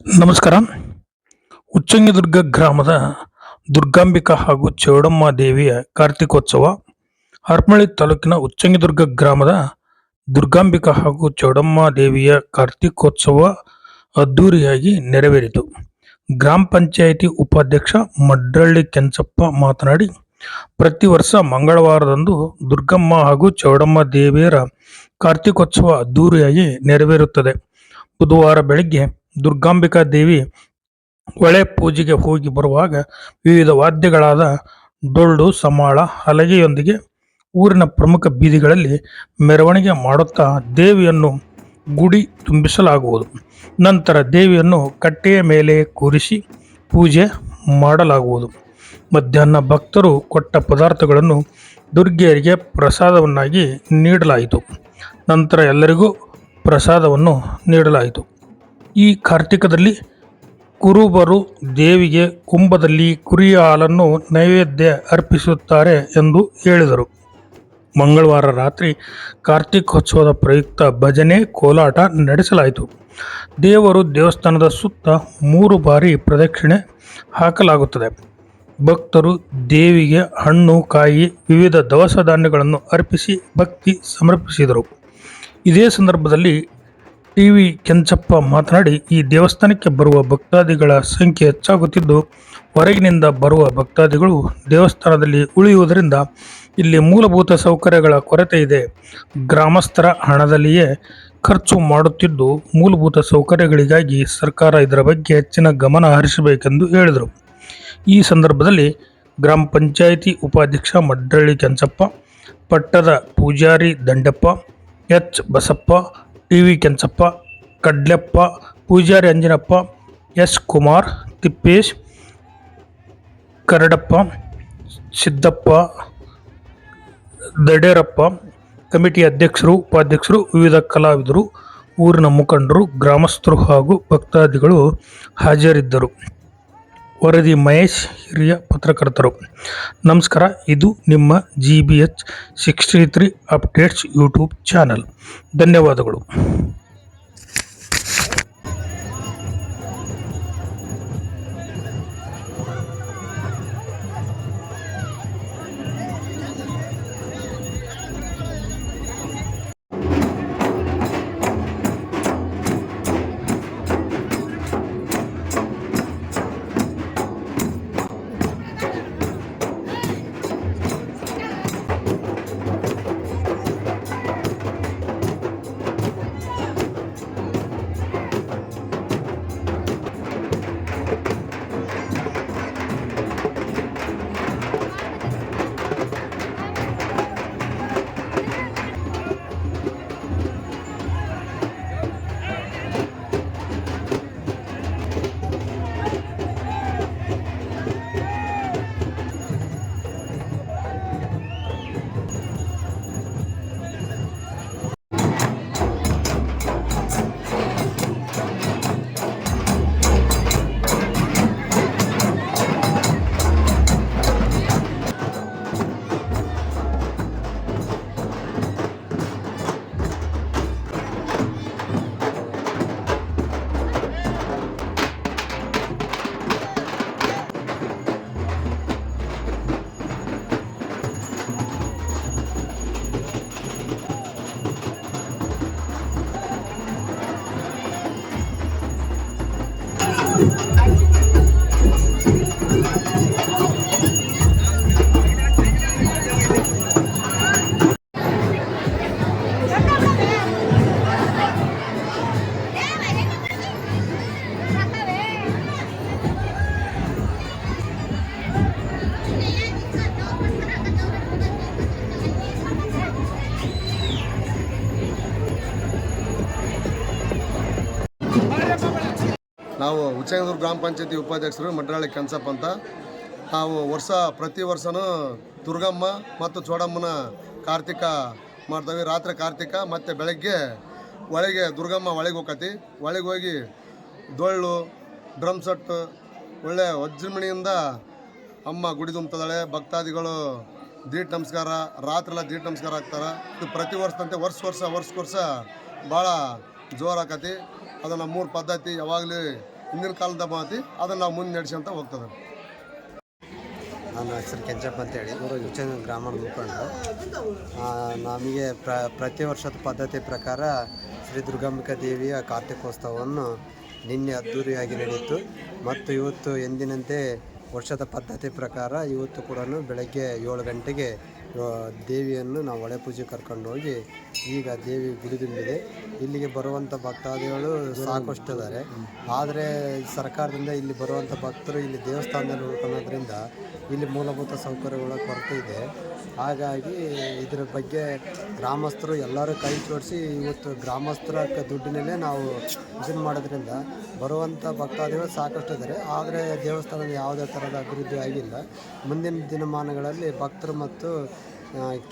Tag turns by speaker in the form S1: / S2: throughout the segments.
S1: ನಮಸ್ಕಾರ. ಉಚ್ಚಂಗಿದುರ್ಗ ಗ್ರಾಮದ ದುರ್ಗಾಂಬಿಕಾ ಹಾಗೂ ಚೌಡಮ್ಮ ದೇವಿಯ ಕಾರ್ತಿಕೋತ್ಸವ ಹರಪನಹಳ್ಳಿ ತಾಲೂಕಿನ ಉಚ್ಚಂಗಿದುರ್ಗ ಗ್ರಾಮದ ದುರ್ಗಾಂಬಿಕಾ ಹಾಗೂ ಚೌಡಮ್ಮ ದೇವಿಯ ಕಾರ್ತಿಕೋತ್ಸವ ಅದ್ದೂರಿಯಾಗಿ ನೆರವೇರಿತು. ಗ್ರಾಮ ಪಂಚಾಯಿತಿ ಉಪಾಧ್ಯಕ್ಷ ಮಡ್ರಳ್ಳಿ ಕೆಂಚಪ್ಪ ಮಾತನಾಡಿ, ಪ್ರತಿ ವರ್ಷ ಮಂಗಳವಾರದಂದು ದುರ್ಗಮ್ಮ ಹಾಗೂ ಚೌಡಮ್ಮ ದೇವಿಯರ ಕಾರ್ತಿಕೋತ್ಸವ ಅದ್ದೂರಿಯಾಗಿ ನೆರವೇರುತ್ತದೆ. ಬುಧವಾರ ಬೆಳಗ್ಗೆ ದುರ್ಗಾಂಬಿಕಾ ದೇವಿ ಹೊಳೆ ಪೂಜೆಗೆ ಹೋಗಿ ಬರುವಾಗ ವಿವಿಧ ವಾದ್ಯಗಳಾದ ಡೊಳ್ಳು, ಸಮಾಳ, ಹಲಗೆಯೊಂದಿಗೆ ಊರಿನ ಪ್ರಮುಖ ಬೀದಿಗಳಲ್ಲಿ ಮೆರವಣಿಗೆ ಮಾಡುತ್ತಾ ದೇವಿಯನ್ನು ಗುಡಿ ತುಂಬಿಸಲಾಗುವುದು. ನಂತರ ದೇವಿಯನ್ನು ಕಟ್ಟೆಯ ಮೇಲೆ ಕೂರಿಸಿ ಪೂಜೆ ಮಾಡಲಾಗುವುದು. ಮಧ್ಯಾಹ್ನ ಭಕ್ತರು ಕೊಟ್ಟ ಪದಾರ್ಥಗಳನ್ನು ದುರ್ಗೆಯರಿಗೆ ಪ್ರಸಾದವನ್ನಾಗಿ ನೀಡಲಾಯಿತು. ನಂತರ ಎಲ್ಲರಿಗೂ ಪ್ರಸಾದವನ್ನು ನೀಡಲಾಯಿತು. ಈ ಕಾರ್ತಿಕದಲ್ಲಿ ಕುರುಬರು ದೇವಿಗೆ ಕುಂಭದಲ್ಲಿ ಕುರಿಯ ಹಾಲನ್ನು ನೈವೇದ್ಯ ಅರ್ಪಿಸುತ್ತಾರೆ ಎಂದು ಹೇಳಿದರು. ಮಂಗಳವಾರ ರಾತ್ರಿ ಕಾರ್ತಿಕೋತ್ಸವದ ಪ್ರಯುಕ್ತ ಭಜನೆ ಕೋಲಾಟ ನಡೆಸಲಾಯಿತು. ದೇವರು ದೇವಸ್ಥಾನದ ಸುತ್ತ ಮೂರು ಬಾರಿ ಪ್ರದಕ್ಷಿಣೆ ಹಾಕಲಾಗುತ್ತದೆ. ಭಕ್ತರು ದೇವಿಗೆ ಹಣ್ಣು, ಕಾಯಿ, ವಿವಿಧ ದವಸ ಧಾನ್ಯಗಳನ್ನು ಅರ್ಪಿಸಿ ಭಕ್ತಿ ಸಮರ್ಪಿಸಿದರು. ಇದೇ ಸಂದರ್ಭದಲ್ಲಿ ಟಿ ವಿ ಕೆಂಚಪ್ಪ ಮಾತನಾಡಿ, ಈ ದೇವಸ್ಥಾನಕ್ಕೆ ಬರುವ ಭಕ್ತಾದಿಗಳ ಸಂಖ್ಯೆ ಹೆಚ್ಚಾಗುತ್ತಿದ್ದು, ಹೊರಗಿನಿಂದ ಬರುವ ಭಕ್ತಾದಿಗಳು ದೇವಸ್ಥಾನದಲ್ಲಿ ಉಳಿಯುವುದರಿಂದ ಇಲ್ಲಿ ಮೂಲಭೂತ ಸೌಕರ್ಯಗಳ ಕೊರತೆ ಇದೆ. ಗ್ರಾಮಸ್ಥರ ಹಣದಲ್ಲಿಯೇ ಖರ್ಚು ಮಾಡುತ್ತಿದ್ದು, ಮೂಲಭೂತ ಸೌಕರ್ಯಗಳಿಗಾಗಿ ಸರ್ಕಾರ ಇದರ ಬಗ್ಗೆ ಹೆಚ್ಚಿನ ಗಮನ ಹರಿಸಬೇಕೆಂದು ಹೇಳಿದರು. ಈ ಸಂದರ್ಭದಲ್ಲಿ ಗ್ರಾಮ ಪಂಚಾಯಿತಿ ಉಪಾಧ್ಯಕ್ಷ ಮಡ್ರಳ್ಳಿ ಕೆಂಚಪ್ಪ, ಪಟ್ಟದ Poojary Dandappa, H Basappa T V Kenchappa, Kadleppa, Poojary Anjanappa, S Kumar, Tippesh, Karadappa, Siddappa, Daderappa, committee ಅಧ್ಯಕ್ಷರು, ಉಪಾಧ್ಯಕ್ಷರು, ವಿವಿಧ ಕಲಾವಿದರು, ಊರಿನ ಮುಖಂಡರು, ಗ್ರಾಮಸ್ಥರು ಹಾಗೂ ಭಕ್ತಾದಿಗಳು ಹಾಜರಿದ್ದರು. ವರದಿ ಮಹೇಶ್ ಹಿರಿಯ ಪತ್ರಕರ್ತರು. ನಮಸ್ಕಾರ, ಇದು ನಿಮ್ಮ G B H sixty three updates YouTube channel ಧನ್ಯವಾದಗಳು. Thank you.
S2: ನಾವು ಉಚ್ಚಂಗದೂರು ಗ್ರಾಮ ಪಂಚಾಯತಿ ಉಪಾಧ್ಯಕ್ಷರು ಮಂಡ್ರಾಳಿ ಕನ್ಸಪ್ಪ ಅಂತ. ನಾವು ವರ್ಷ, ಪ್ರತಿ ವರ್ಷವೂ ದುರ್ಗಮ್ಮ ಮತ್ತು ಚೋಡಮ್ಮನ ಕಾರ್ತಿಕ ಮಾಡ್ತೀವಿ. ರಾತ್ರಿ ಕಾರ್ತಿಕ ಮತ್ತು ಬೆಳಗ್ಗೆ ಒಳಗೆ ದುರ್ಗಮ್ಮ ಒಳಗೆ ಹೋಗತಿ ಒಳಗೆ ಹೋಗಿ ಡೊಳ್ಳು, ಡ್ರಮ್ ಸೆಟ್, ಒಳ್ಳೆ ವಜ್ರಮಣಿಯಿಂದ ಅಮ್ಮ ಗುಡಿ ತುಂಬುತ್ತದಾಳೆ ಭಕ್ತಾದಿಗಳು ದೀಟ್ ನಮಸ್ಕಾರ ರಾತ್ರೆಲ್ಲ ದೀಟ್ ನಮಸ್ಕಾರ ಆಗ್ತಾರೆ. ಇದು ಪ್ರತಿ ವರ್ಷದಂತೆ ವರ್ಷ ವರ್ಷ ವರ್ಷ ವರ್ಷ ಭಾಳ ಜೋರಾಕತಿ. ಅದನ್ನು ಮೂರು ಪದ್ಧತಿ ಯಾವಾಗಲೂ ಹಿಂದಿನ ಕಾಲದ ಮಾತಿ ಅದನ್ನು ನಾವು ಮುಂದೆ ನಡೆಸ್ಕೊಂತ ಹೋಗ್ತದೆ.
S3: ನನ್ನ ಹೆಸರು ಕೆಂಚಪ್ಪ ಅಂತೇಳಿ ಉಚ್ಚಂಗ ಗ್ರಾಮದ ಮುಖಂಡ ನಮಗೆ ಪ್ರ, ಪ್ರತಿ ವರ್ಷದ ಪದ್ಧತಿ ಪ್ರಕಾರ ಶ್ರೀ ದುರ್ಗಾಂಬಿಕಾ ದೇವಿಯ ಕಾರ್ತಿಕೋತ್ಸವವನ್ನು ನಿನ್ನೆ ಅದ್ಧೂರಿಯಾಗಿ ನಡೆಯಿತು. ಮತ್ತು ಇವತ್ತು ಎಂದಿನಂತೆ ವರ್ಷದ ಪದ್ಧತಿ ಪ್ರಕಾರ ಇವತ್ತು ಕೂಡ ಬೆಳಗ್ಗೆ ಏಳು ಗಂಟೆಗೆ ದೇವಿಯನ್ನು ನಾವು ಹೊಳೆ ಪೂಜೆ ಕರ್ಕೊಂಡು ಹೋಗಿ ಈಗ ದೇವಿ ಗುಡಿ ತುಂಬಿದೆ ಇಲ್ಲಿಗೆ ಬರುವಂಥ ಭಕ್ತಾದಿಗಳು ಸಾಕಷ್ಟು ಇದ್ದಾರೆ ಆದರೆ ಸರ್ಕಾರದಿಂದ ಇಲ್ಲಿ ಬರುವಂಥ ಭಕ್ತರು ಇಲ್ಲಿ ದೇವಸ್ಥಾನದಲ್ಲಿ ಉಳ್ಕೊಳ್ಳೋದ್ರಿಂದ ಇಲ್ಲಿ ಮೂಲಭೂತ ಸೌಕರ್ಯಗಳ ಕೊರತೆ ಇದೆ. ಹಾಗಾಗಿ ಇದರ ಬಗ್ಗೆ ಗ್ರಾಮಸ್ಥರು ಎಲ್ಲರೂ ಕೈ ಜೋಡಿಸಿ ಇವತ್ತು ಗ್ರಾಮಸ್ಥರ ದುಡ್ಡಿನಲ್ಲೇ ನಾವು ಇದನ್ನು ಮಾಡೋದ್ರಿಂದ ಬರುವಂಥ ಭಕ್ತಾದಿಗಳು ಸಾಕಷ್ಟು ಇದ್ದಾರೆ. ಆದರೆ ದೇವಸ್ಥಾನದ ಯಾವುದೇ ಥರದ ಅಭಿವೃದ್ಧಿ ಆಗಿಲ್ಲ. ಮುಂದಿನ ದಿನಮಾನಗಳಲ್ಲಿ ಭಕ್ತರು ಮತ್ತು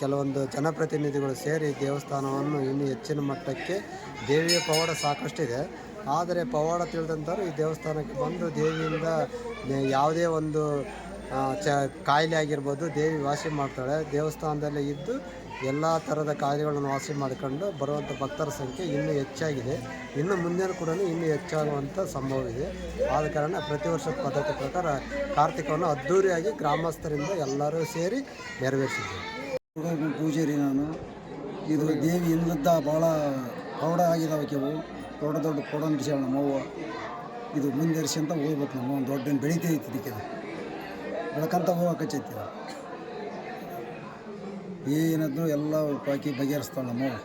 S3: ಕೆಲವೊಂದು ಜನಪ್ರತಿನಿಧಿಗಳು ಸೇರಿ ದೇವಸ್ಥಾನವನ್ನು ಇನ್ನೂ ಹೆಚ್ಚಿನ ಮಟ್ಟಕ್ಕೆ ದೇವಿಯ ಪವಾಡ ಸಾಕಷ್ಟಿದೆ ಆದರೆ ಪವಾಡ ತಿಳಿದಂಥವ್ರು ಈ ದೇವಸ್ಥಾನಕ್ಕೆ ಬಂದು ದೇವಿಯಿಂದ ಯಾವುದೇ ಒಂದು ಚ ಕಾಯಿಲೆ ಆಗಿರ್ಬೋದು, ದೇವಿ ವಾಸಿ ಮಾಡ್ತಾಳೆ. ದೇವಸ್ಥಾನದಲ್ಲೇ ಇದ್ದು ಎಲ್ಲ ಥರದ ಕಾಯಿಲೆಗಳನ್ನು ವಾಸಿ ಮಾಡಿಕೊಂಡು ಬರುವಂಥ ಭಕ್ತರ ಸಂಖ್ಯೆ ಇನ್ನೂ ಹೆಚ್ಚಾಗಿದೆ. ಇನ್ನು ಮುಂದಿನ ಕೂಡ ಇನ್ನೂ ಹೆಚ್ಚಾಗುವಂಥ ಸಂಭವ ಇದೆ ಆದ ಕಾರಣ ಪ್ರತಿ ವರ್ಷದ ಪದ್ಧತಿ ಪ್ರಕಾರ ಕಾರ್ತಿಕವನ್ನು ಅದ್ಧೂರಿಯಾಗಿ ಗ್ರಾಮಸ್ಥರಿಂದ ಎಲ್ಲರೂ ಸೇರಿ ನೆರವೇರಿಸಿದ್ದೇವೆ.
S4: ಹುಡುಗ ಪೂಜಾರಿ ನಾನು. ಇದು ದೇವಿ ಇಂದ ಭಾಳ ಪ್ರೌಢ ಆಗಿದಾವೆ ಕೆವು ದೊಡ್ಡ ದೊಡ್ಡ ಕೊಡೋಣ ನಮ್ಮವ್ವ ಇದು ಅಂತ ಹೋಗ್ಬೇಕು ನಮ್ಮ ದೊಡ್ಡ ಬೆಳಿತೈತಿ ಇದಕ್ಕೆ. ಬೆಳಕಂತ ಹೋಗಕಚ್ಚೈತಿ ಏನದ್ದು ಎಲ್ಲ ಪಾಕಿ ಬಗೆಹರಿಸ್ತಾಳೆ ನಮ್ಮವ್ವ